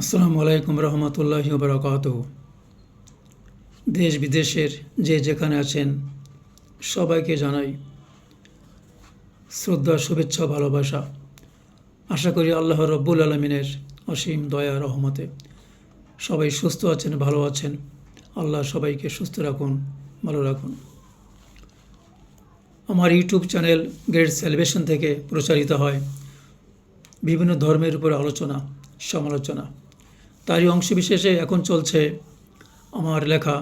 আসসালামু আলাইকুম রহমতুল্লাহি বরকাত দেশ বিদেশের যে যেখানে আছেন, সবাইকে জানাই শ্রদ্ধা, শুভেচ্ছা, ভালোবাসা। আশা করি আল্লাহ রব্বুল আলমিনের অসীম দয়া, রহমতে সবাই সুস্থ আছেন, ভালো আছেন। আল্লাহ সবাইকে সুস্থ রাখুন, ভালো রাখুন। আমার ইউটিউব চ্যানেল গ্রেট সেলিব্রেশন থেকে প্রচারিত হয় বিভিন্ন ধর্মের উপর আলোচনা, সমালোচনা। তারই অংশবিশেষে এখন চলছে আমার লেখা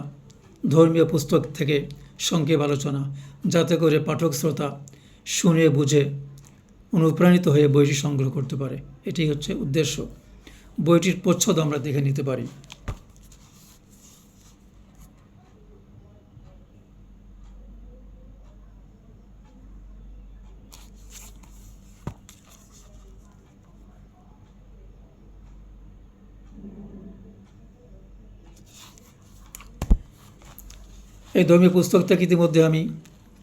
ধর্মীয় পুস্তক থেকে সংক্ষেপ আলোচনা, যাতে করে পাঠক শ্রোতা শুনে, বুঝে, অনুপ্রাণিত হয়ে বইটি সংগ্রহ করতে পারে। এটি হচ্ছে উদ্দেশ্য। বইটির প্রচ্ছদ আমরা দেখে নিতে পারি। এই ধর্মীয় পুস্তক থেকে ইতিমধ্যে আমি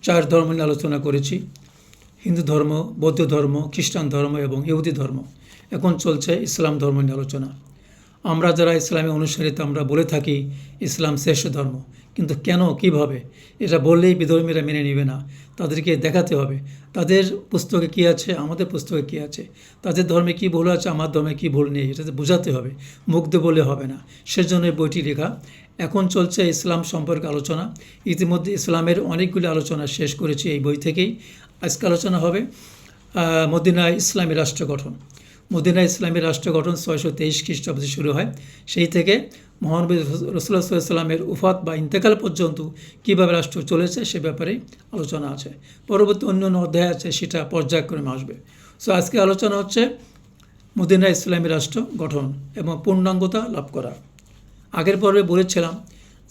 চার ধর্ম নিয়ে আলোচনা করেছি। হিন্দু ধর্ম, বৌদ্ধ ধর্ম, খ্রিস্টান ধর্ম এবং ইহুদি ধর্ম। এখন চলছে ইসলাম ধর্ম নিয়ে আলোচনা। আমরা যারা ইসলামে অনুসারিত, আমরা বলে থাকি ইসলাম শ্রেষ্ঠ ধর্ম। কিন্তু কেন, কীভাবে? এটা বললেই বিধর্মীরা মেনে নেবে না। তাদেরকে দেখাতে হবে, তাদের পুস্তকে কী আছে, আমাদের পুস্তকে কী আছে? তাদের ধর্মে কী ভুল আছে, আমার ধর্মে কী ভুল নেই? এটাতে বোঝাতে হবে। মুগ্ধ বলে হবে না। সেজন্য বইটি লেখা এখন চলছে ইসলাম সম্পর্কে আলোচনা। ইতিমধ্যে ইসলামের অনেকগুলি আলোচনা শেষ করেছি এই বই থেকেই। আজকে আলোচনা হবে মদিনায় ইসলামী রাষ্ট্র গঠন। মদিনা ইসলামী রাষ্ট্র গঠন ছয়শো তেইশ খ্রিস্টাব্দে শুরু হয়। সেই থেকে মহানবী রসুল্লাহ সাল্লামের উফাত বা ইন্তেকাল পর্যন্ত কীভাবে রাষ্ট্র চলেছে সে ব্যাপারে আলোচনা আছে। পরবর্তী অন্য অন্য অধ্যায় আছে, সেটা পর্যায়ক্রমে আসবে। সো আজকে আলোচনা হচ্ছে মদিনা ইসলামী রাষ্ট্র গঠন এবং পূর্ণাঙ্গতা লাভ করা। আগের পর্বে বলেছিলাম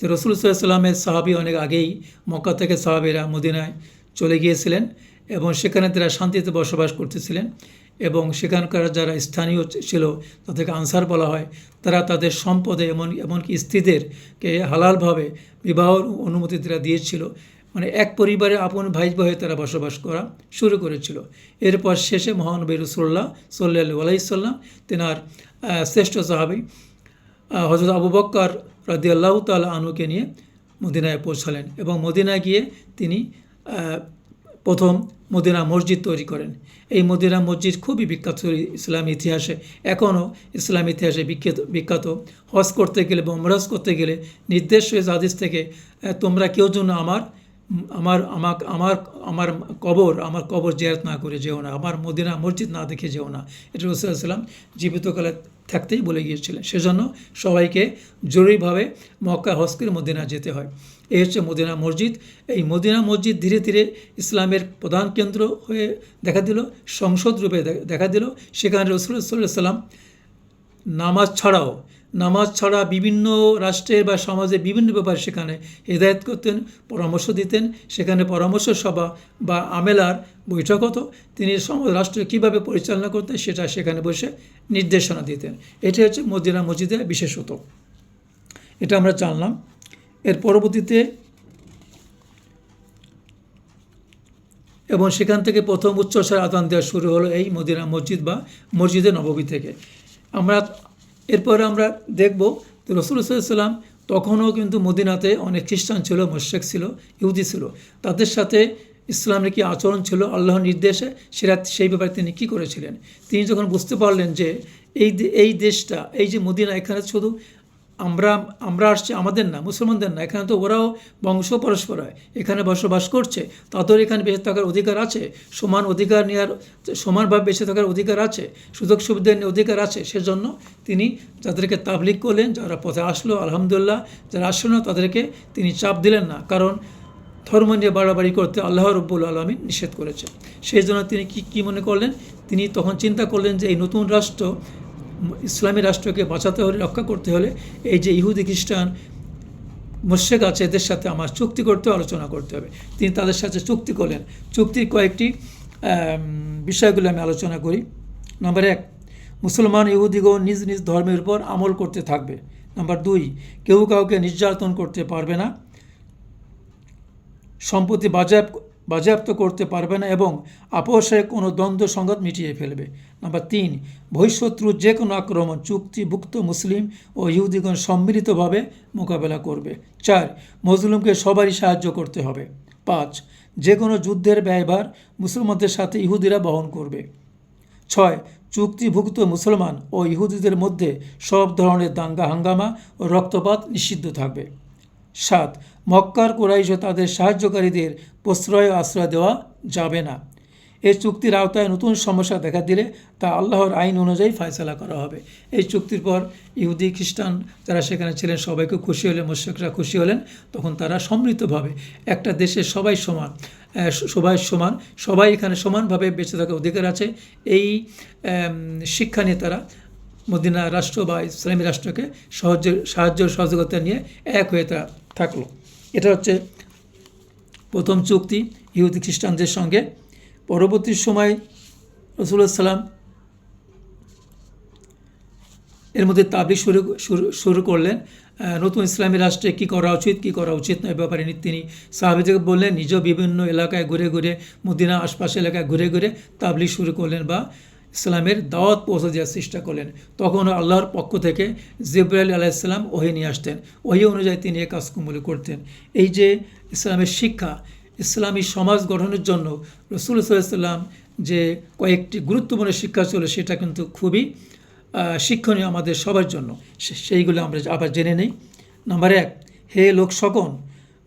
যে রসুল সাল্লামের সাহাবি অনেক আগেই মক্কা থেকে সাহাবিরা মদিনায় চলে গিয়েছিলেন এবং সেখানে তারা শান্তিতে বসবাস করতেছিলেন এবং সেখানকার যারা স্থানীয় ছিল তাদেরকে আনসার বলা হয়, তারা তাদের সম্পদে এমন, এমনকি স্ত্রীদেরকে হালালভাবে বিবাহর অনুমতি তারা দিয়েছিল। মানে এক পরিবারে আপন ভাই হয়ে তারা বসবাস করা শুরু করেছিল। এরপর শেষে মহানবী রসুল্লাহ সাল্লাহ আলাইসাল্লাম তেনার শ্রেষ্ঠ সাহাবি হজরত আবু বক্কর রাদি আল্লাহ তাল আনুকে নিয়ে মদিনায় পৌঁছালেন এবং মদিনায় গিয়ে তিনি প্রথম মদিনা মসজিদ তৈরি করেন। এই মদিনা মসজিদ খুবই বিখ্যাত ইসলাম ইতিহাসে। এখনও ইসলাম ইতিহাসে বিখ্যাত বিখ্যাত। হজ করতে গেলে বা মরাজ করতে গেলে নির্দেশ হয়েছে হাদিস থেকে তোমরা কেউ জন্য আমার আমার, আমাক, আমার আমার কবর আমার কবর জেয়ারত না করে যেও না, আমার মদিনা মসজিদ না দেখে যেও না। এটা রসুলাম জীবিতকালে থাকতেই বলে গিয়েছিলেন। সেজন্য সবাইকে জরুরিভাবে মক্কা হস্কির মদিনা যেতে হয়। এই হচ্ছে মদিনা মসজিদ। এই মদিনা মসজিদ ধীরে ধীরে ইসলামের প্রধান কেন্দ্র হয়ে দেখা দিল, সংসদ রূপে দেখা দিল। সেখানে রসুল্লাহ সাল্লাম নামাজ ছাড়াও নামাজ ছাড়া বিভিন্ন রাষ্ট্রের বা সমাজে বিভিন্ন ব্যাপারে সেখানে হেদায়ত করতেন, পরামর্শ দিতেন। সেখানে পরামর্শ সভা বা আমেলার বৈঠক হতো। তিনি সমাজ, রাষ্ট্র কীভাবে পরিচালনা করতেন সেটা সেখানে বসে নির্দেশনা দিতেন। এটি হচ্ছে মদিনা মসজিদের বিশেষত এটা আমরা জানলাম। এর পরবর্তীতে এবং সেখান থেকে প্রথম উচ্চস্বর আদান দেওয়া শুরু হলো এই মদিনা মসজিদ বা মসজিদে নববী থেকে। আমরা এরপরে আমরা দেখব রসুল সাল্লাম তখনও কিন্তু মদিনাতে অনেক খ্রিস্টান ছিল, মোশেক ছিল, ইহুদি ছিল। তাদের সাথে ইসলামের কি আচরণ ছিল, আল্লাহর নির্দেশে সেটা সেই ব্যাপারে তিনি কী করেছিলেন? তিনি যখন বুঝতে পারলেন যে এই এই দেশটা, এই যে মদিনা এখানে শুধু আমরা আমরা আসছি আমাদের না, মুসলমানদের না, এখানে তো ওরাও বংশ পরস্পর হয়, এখানে বসবাস করছে, তাদের এখানে বেঁচে থাকার অধিকার আছে, সমান অধিকার নেওয়ার সমানভাবে বেঁচে থাকার অধিকার আছে, সুযোগ সুবিধা নেওয়ার অধিকার আছে, সেজন্য তিনি যাদেরকে তাবলিক করলেন, যারা পথে আসলো, আলহামদুলিল্লাহ, যারা আসলো না, তাদেরকে তিনি চাপ দিলেন না, কারণ ধর্ম নিয়ে বাড়াবাড়ি করতে আল্লাহ রব্বুল আলমী নিষেধ করেছে সেই জন্য তিনি কী কী মনে করলেন, তিনি তখন চিন্তা করলেন যে এই নতুন রাষ্ট্র ইসলামী রাষ্ট্রকে বাঁচাতে হলে, রক্ষা করতে হলে এই যে ইহুদি খ্রিস্টান মোশেক আছে, এদের সাথে আমার চুক্তি করতে, আলোচনা করতে হবে। তিনি তাদের সাথে চুক্তি করলেন। চুক্তির কয়েকটি বিষয়গুলো আমি আলোচনা করি। নাম্বার এক, মুসলমান ইহুদিগণ নিজ নিজ ধর্মের উপর আমল করতে থাকবে। নাম্বার দুই, কেউ কাউকে নির্যাতন করতে পারবে না। সম্পত্তি বাজায় বাজেয়াপ্ত করতে পারবে না এবং আপোষে কোনো দ্বন্দ্ব সংঘাত মিটিয়ে ফেলবে। নাম্বার তিন বহিঃশত্রুর যে কোনো আক্রমণ চুক্তিভুক্ত মুসলিম ও ইহুদিগণ সম্মিলিতভাবে মোকাবেলা করবে। চার, মজলুমকে সবারই সাহায্য করতে হবে। পাঁচ, যে কোনো যুদ্ধের ব্যয়ভার মুসলমানদের সাথে ইহুদিরা বহন করবে। ছয়, চুক্তিভুক্ত মুসলমান ও ইহুদিদের মধ্যে সব ধরনের দাঙ্গা হাঙ্গামা ও রক্তপাত নিষিদ্ধ থাকবে। সাত, মক্কার কোরাইশ ও তাদের সাহায্যকারীদের প্রশ্রয় আশ্রয় দেওয়া যাবে না। এই চুক্তির আওতায় নতুন সমস্যা দেখা দিলে তা আল্লাহর আইন অনুযায়ী ফয়সলা করা হবে। এই চুক্তির পর ইহুদি, খ্রিস্টান যারা সেখানে ছিলেন, সবাইকে খুশি হলেন মুশ্রিকরা খুশি হলেন, তখন তারা সমৃদ্ধভাবে একটা দেশের সবাই সমান সবাই সমান, সবাই এখানে সমানভাবে বেঁচে থাকার অধিকার আছে। এই শিক্ষা নিয়ে তারা মদিনা রাষ্ট্র বা ইসলামী রাষ্ট্রকে সহজে, সাহায্য সহযোগিতা নিয়ে এক হয়ে তা থাকল। এটা হচ্ছে প্রথম চুক্তি ইহুদি খ্রিস্টানদের সঙ্গে। পরবর্তী সময় রসুল্লাহ সাল্লাম এর মধ্যে তাবলিগ শুরু শুরু করলেন। নতুন ইসলামী রাষ্ট্রে কী করা উচিত, কী করা উচিত নয় ব্যাপারে তিনি সাহাবিদেরকে বললেন, নিজ বিভিন্ন এলাকায় ঘুরে ঘুরে, মদিনা আশপাশ এলাকায় ঘুরে ঘুরে তাবলিগ শুরু করলেন বা ইসলামের দাওয়াত পৌঁছে দেওয়ার চেষ্টা করলেন। তখন আল্লাহর পক্ষ থেকে জিব্রাইল আলাইসাল্লাম ওহি নিয়ে আসতেন। ওহি অনুযায়ী তিনি এ কাজকুমলি করতেন। এই যে ইসলামের শিক্ষা, ইসলামী সমাজ গঠনের জন্য রসুল সাল্লাম যে কয়েকটি গুরুত্বপূর্ণ শিক্ষা ছিল, সেটা কিন্তু খুবই শিক্ষণীয় আমাদের সবার জন্য। সেইগুলো আমরা আবার জেনে নেই। নাম্বার এক, হে লোক সকল,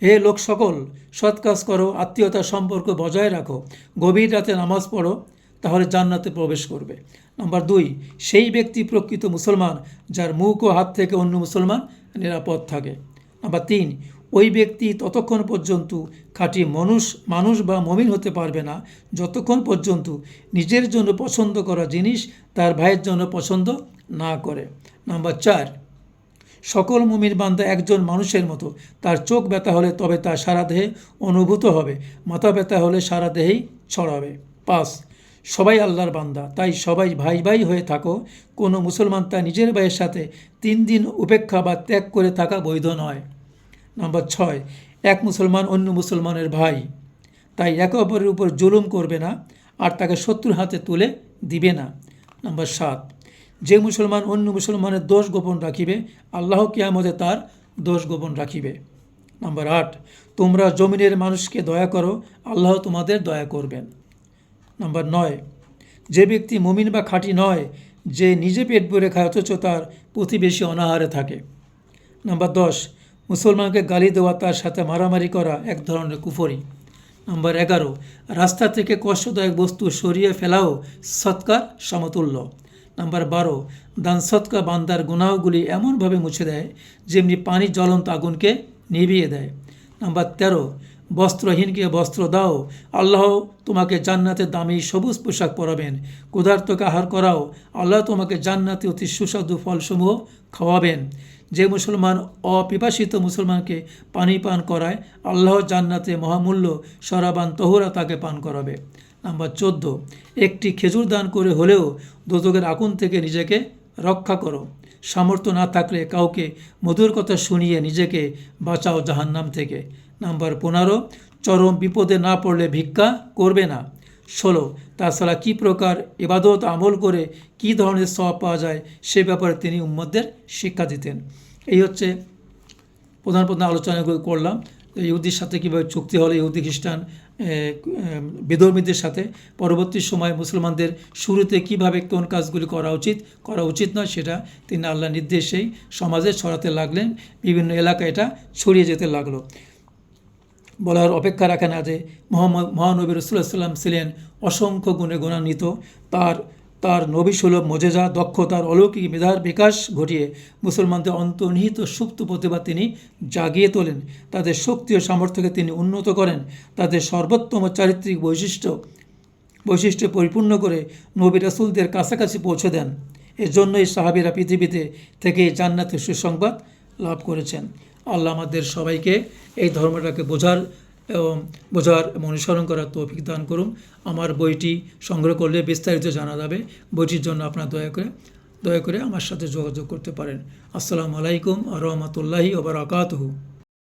হে লোক সকল, সৎ কাজ করো, আত্মীয়তার সম্পর্ক বজায় রাখো, গভীর রাতে নামাজ পড়ো তাহলে জান্নাতে প্রবেশ করবে। নম্বর দুই, সেই ব্যক্তি প্রকৃত মুসলমান যার মুখ ও হাত থেকে অন্য মুসলমান নিরাপদ থাকে। নম্বর তিন, ওই ব্যক্তি ততক্ষণ পর্যন্ত খাঁটি মানুষ মানুষ বা মমিন হতে পারবে না। যতক্ষণ পর্যন্ত নিজের জন্য পছন্দ করা জিনিস তার ভাইয়ের জন্য পছন্দ না করে। নাম্বার চার, সকল মুমির বান্দা একজন মানুষের মতো। তার চোখ ব্যথা হলে তবে তা সারা দেহে অনুভূত হবে। মাথা ব্যথা হলে সারা দেহেই ছড়াবে। পাঁচ সবাই আল্লাহর বান্দা। তাই সবাই ভাই ভাই হয়ে থাকো। কোনো মুসলমান তার নিজের ভাইয়ের সাথে তিন দিন উপেক্ষা বা ত্যাগ করে থাকা বৈধ নয়। নাম্বার ছয়, এক মুসলমান অন্য মুসলমানের ভাই। তাই একে অপরের উপর জুলুম করবে না, আর তাকে শত্রুর হাতে তুলে দিবে না। নম্বর সাত, যে মুসলমান অন্য মুসলমানের দোষ গোপন রাখিবে, আল্লাহ কিয়ামতে তার দোষ গোপন রাখিবে। নম্বর আট, তোমরা জমিনের মানুষকে দয়া করো, আল্লাহ তোমাদের দয়া করবেন। নাম্বার নয়, যে ব্যক্তি মুমিন বা খাঁটি নয়, যে নিজে পেট ভরে খায়, অথচ তার প্রতিবেশী অনাহারে থাকে। নাম্বার দশ, মুসলমানকে গালি দেওয়া, তার সাথে মারামারি করা এক ধরনের কুফরি। নাম্বার এগারো, রাস্তা থেকে কষ্টদায়ক বস্তু সরিয়ে ফেলাও সৎকার সমতুল্য। নাম্বার বারো দান সৎকা বান্দার গুনাহগুলি এমনভাবে মুছে দেয়, যেমনি পানি জ্বলন্ত আগুনকে নিভিয়ে দেয়। নাম্বার তেরো বস্ত্রহীনকে বস্ত্র দাও। আল্লাহ তোমাকে জান্নাতে দামি সবুজ পোশাক পরাবেন। ক্ষুধার্তকে আহার করাও। আল্লাহ তোমাকে জান্নাতে অতি সুস্বাদু ফলসমূহ খাওয়াবেন। যে মুসলমান অপিপাসিত মুসলমানকে পানি পান করায়, আল্লাহ জান্নাতে মহামূল্য সরাবান তহুরা তাকে পান করাবে। নাম্বার চোদ্দ, একটি খেজুর দান করে হলেও দোজকের আগুন থেকে নিজেকে রক্ষা করো। সামর্থ্য না থাকলে কাউকে মধুর কথা শুনিয়ে নিজেকে বাঁচাও জাহান্নাম থেকে। নাম্বার পনেরো, চরম বিপদে না পড়লে ভিক্ষা করবে না। ষোলো, তাছাড়া কী প্রকার এবাদত আমল করে কী ধরনের সব পাওয়া যায় সে ব্যাপারে তিনি উম্মদদের শিক্ষা দিতেন। এই হচ্ছে প্রধান প্রধান আলোচনাগুলো করলাম। ইহুদির সাথে কীভাবে চুক্তি হলে, ইহুদি খ্রিস্টান বিধর্মীদের সাথে, পরবর্তী সময় মুসলমানদের শুরুতে কীভাবে কোন কাজগুলি করা উচিত করা উচিত নয় সেটা তিনি আল্লাহ নির্দেশেই সমাজে ছড়াতে লাগলেন। বিভিন্ন এলাকায় এটা ছড়িয়ে যেতে লাগল। বলার অপেক্ষা রাখে না যে মোহাম্মদ, মহানবী রসুল্লাহ সাল্লাম ছিলেন অসংখ্য গুণে গুণান্বিত। তার তার নবী সুলভ মজেজা দক্ষতার অলৌকিক মেধার বিকাশ ঘটিয়ে মুসলমানদের অন্তর্নিহিত সুপ্ত প্রতিভা তিনি জাগিয়ে তোলেন। তাদের শক্তি ও সামর্থ্যকে তিনি উন্নত করেন। তাদের সর্বোত্তম চারিত্রিক বৈশিষ্ট্য বৈশিষ্ট্য পরিপূর্ণ করে নবী রাসুলদের কাছাকাছি পৌঁছে দেন। এর জন্যই সাহাবিরা পৃথিবীতে থেকে জান্নাতের সুসংবাদ লাভ করেছেন। আল্লাহ আমাদের সবাইকে এই ধর্মটাকে বোঝার এবং বোঝার এবং অনুসরণ করার তৌফিক দান করুন। আমার বইটি সংগ্রহ করলে বিস্তারিত জানা যাবে। বইটির জন্য আপনার দয়া করে দয়া করে আমার সাথে যোগাযোগ করতে পারেন। আসসালামু আলাইকুম আ রহমতুল্লাহি ওবরাকাতহু